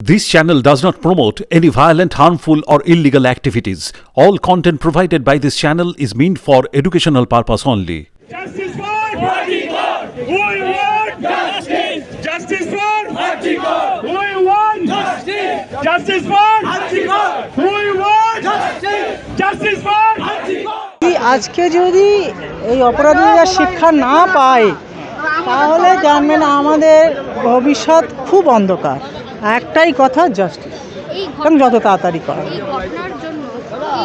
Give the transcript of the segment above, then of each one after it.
This channel does not promote any violent, harmful, or illegal activities. All content provided by this channel is meant for educational purpose only. Justice for Hartikar. Who you want? Justice. Justice for Hartikar. Who you want? Justice. Justice for Hartikar. Who you want? Justice. Justice for Hartikar. এই আজকে যদি এই অপরাধীরা শিক্ষা না পায় তাহলে জানবেন আমাদের ভবিষ্যৎ খুব অন্ধকার একটাই কথা জাস্টিস এই এবং যত তাড়াতাড়ি করা। এই ঘটনার জন্য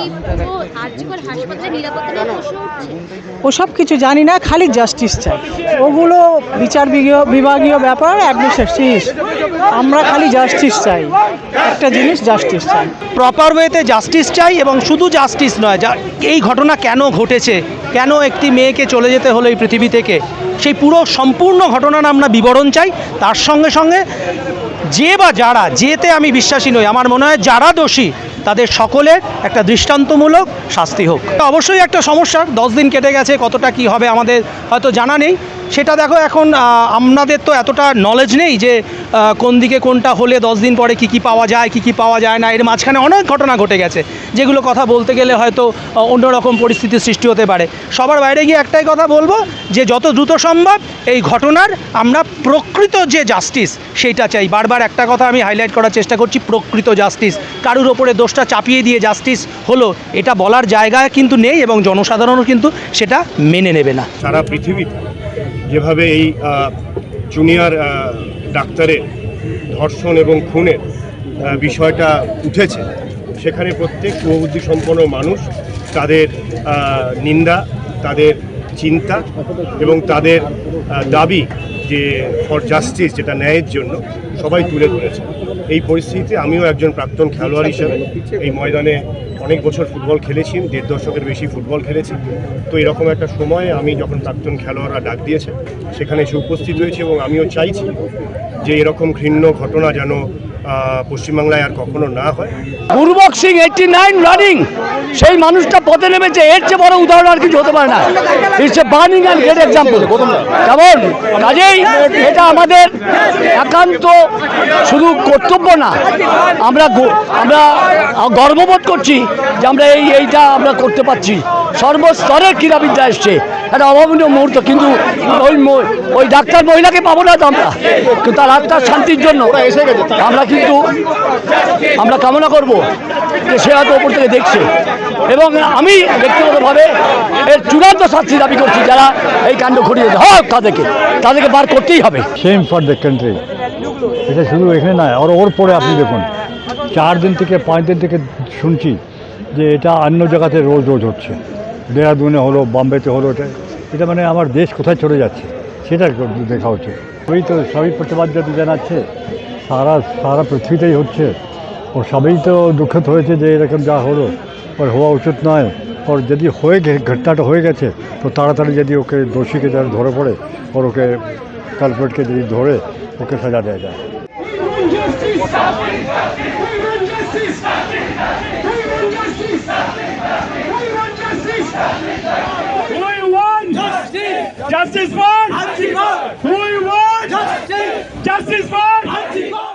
এই পুরো আর্যিকর হাসপাতালের নিরাপত্তা নিয়ে প্রশ্ন উঠছে? ওসব কিছু জানি না খালি জাস্টিস চাই। ওগুলো বিচার বিভাগীয় ব্যাপার অ্যাডমিনিস্ট্রেটিভ আমরা খালি জাস্টিস চাই। একটা জিনিস জাস্টিস চাই। প্রপার ওয়েতে জাস্টিস চাই এবং শুধু জাস্টিস নয় এই ঘটনা কেন ঘটেছে? কেন একটি মেয়েকে চলে যেতে হলো এই পৃথিবী থেকে? সেই পুরো সম্পূর্ণ ঘটনার আমরা বিবরণ চাই। তার সঙ্গে সঙ্গে যে বা যারা, যেতে আমি বিশ্বাসী নই। আমার মনে হয় যারা দোষী, তাদের সকলের একটা দৃষ্টান্তমূলক শাস্তি হোক। অবশ্যই একটা সমস্যা, দশ দিন কেটে গেছে, কতটা কি হবে আমাদের হয়তো জানা নেই। সেটা দেখো এখন আহ, আমাদের তো এতটা নলেজ নেই যে কোন দিকে কোনটা হলে দশ দিন পরে কি কি পাওয়া যায় কি কি পাওয়া যায় না এর মাঝখানে অনেক ঘটনা ঘটে গেছে যেগুলো কথা বলতে গেলে হয়তো অন্যরকম পরিস্থিতির সৃষ্টি হতে পারে। সবার বাইরে গিয়ে একটাই কথা বলব যে যত দ্রুত সম্ভব এই ঘটনার আমরা প্রকৃত যে জাস্টিস সেইটা চাই। বারবার একটা কথা আমি হাইলাইট করার চেষ্টা করছি প্রকৃত জাস্টিস কারুর ওপরে দোষটা চাপিয়ে দিয়ে জাস্টিস হলো এটা বলার জায়গায় কিন্তু নেই এবং জনসাধারণও কিন্তু সেটা মেনে নেবে না। সারা পৃথিবীতে যেভাবে এই জুনিয়র ডাক্তারের ধর্ষণ এবং খুনের বিষয়টা উঠেছে, সেখানে প্রত্যেক প্রবুদ্ধি সম্পন্ন মানুষ তাদের নিন্দা, তাদের চিন্তা এবং তাদের দাবি যে ফর জাস্টিস যেটা ন্যায়ের জন্য সবাই তুলে ধরেছে। এই পরিস্থিতিতে আমিও একজন প্রাক্তন খেলোয়াড় হিসেবে এই ময়দানে অনেক বছর ফুটবল খেলেছি, দেড় দশকের বেশি ফুটবল খেলেছি। তো এরকম একটা সময়ে আমি যখন প্রাক্তন খেলোয়াড়রা ডাক দিয়েছে, সেখানে এসে উপস্থিত হয়েছে এবং আমিও চাইছি যে এরকম ঘৃণ্য ঘটনা যেন পশ্চিমবাংলায় আর কখনো না হয়। পূর্বক সিং এইটটি নাইন রানিং সেই মানুষটা পথে নেমেছে এর চেয়ে বড় উদাহরণ আর কিছু হতে পারে না। It's a burning and great example কেমন কাজেই এটা আমাদের একান্ত শুধু কর্তব্য না আমরা আমরা গর্ববোধ করছি যে আমরা এই এইটা আমরা করতে পারছি। সর্বস্তরের ক্রীড়াবিদ্যা এসছে। একটা অভাবনীয় মুহূর্ত কিন্তু ওই ওই ডাক্তার মহিলাকে পাবো না তো আমরা। কিন্তু তার আত্মার শান্তির জন্য আমরা কিন্তু আমরা কামনা করব যে সে হয়তো ওপর থেকে দেখছে। এবং আমি ব্যক্তিগতভাবে এর চূড়ান্ত শাস্তি দাবি করছি যারা এই কাণ্ড ঘটিয়েছে হোক তাদেরকে। তাদেরকে বার করতেই হবে। সেম ফর দ্য কান্ট্রি এটা শুধু এখানে নয় আর ওর পরে আপনি দেখুন। চার দিন থেকে, পাঁচ দিন থেকে শুনছি যে এটা অন্য জায়গাতে রোজ রোজ হচ্ছে। দেহরাদুনে হলো, বম্বেতে হলো, এটা এটা মানে আমার দেশ কোথায় চলে যাচ্ছে, সেটা দেখা হচ্ছে ওই তো সবই প্রতিবাদ যাতে জানাচ্ছে। সারা সারা পৃথিবীতেই হচ্ছে ও সবই তো দুঃখিত হয়েছে যে এরকম যা হলো ওর হওয়া উচিত নয় ওর যদি হয়ে গে ঘটনাটা হয়ে গেছে তো তাড়াতাড়ি যদি ওকে দোষীকে যারা ধরে পড়ে ওর ওকে কালপেটকে যদি ধরে ওকে সাজা দেওয়া যায়. Justice for Justice for